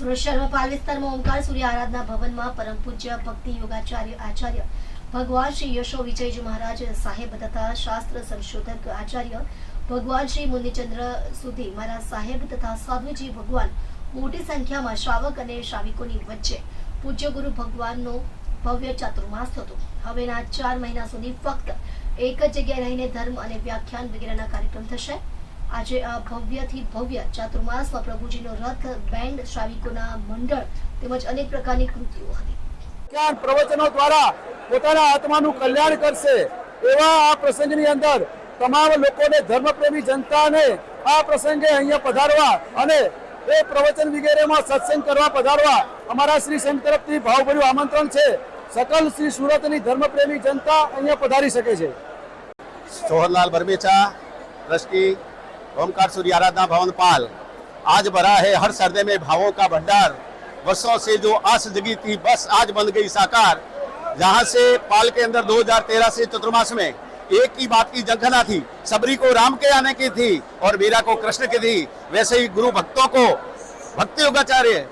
સુરત શહેરમાં ઓમકાર સૂર્ય આરાધના ભવનમાં પરમ પૂજ્ય ભક્તિ આચાર્ય ભગવાન શ્રી યશો વિજયજી મહારાજ સાહેબ તથા શાસ્ત્ર સંશોધક આચાર્ય ભગવાન શ્રી મુનિચંદ્ર સુધી મારા સાહેબ તથા સાધુજી ભગવાન મોટી સંખ્યામાં શ્રાવક અને શ્રાવિકોની વચ્ચે પૂજ્ય ગુરુ ભગવાનનો ભવ્ય ચાતુર્માસ હતો હવેના ચાર મહિના સુધી ફક્ત એક જ જગ્યાએ રહીને ધર્મ અને વ્યાખ્યાન વગેરેના કાર્યક્રમ થશે. આજે આ ભવ્યથી ભવ્ય ચાતુર્માસમાં પ્રભુજીનો રથ બેન્ડ શ્રાવિકોના મંડળ તેમજ અનેક પ્રકારની કૃતિઓ હતી. પ્રવચનો દ્વારા પોતાના આત્માનું કલ્યાણ કરશે એવા આ પ્રસંગની અંદર તમામ લોકોને ધર્મપ્રેમી જનતાને આ પ્રસંગે અહીંયા પધારવા અને એ પ્રવચન વગેરેમાં સત્સંગ કરવા પધારવા અમારા શ્રી સંઘ તરફથી ભાવભર્યું આમંત્રણ છે. સકલ શ્રી સુરતની ધર્મપ્રેમી જનતા અહીંયા પધારી શકે છે. સોહનલાલ બરમેચા ટ્રસ્ટી ओमकार सूर्य आराधना भवन पाल। आज भरा है हर सर्दे में भावों का भंडार। वर्षों से जो आस जगी थी, बस आज बन गई साकार। जहाँ से पाल के अंदर 2013 से चतुर्मास में एक ही बात की जंखना थी, सबरी को राम के आने की थी और मीरा को कृष्ण की थी, वैसे ही गुरु भक्तों को भक्ति योगाचार्य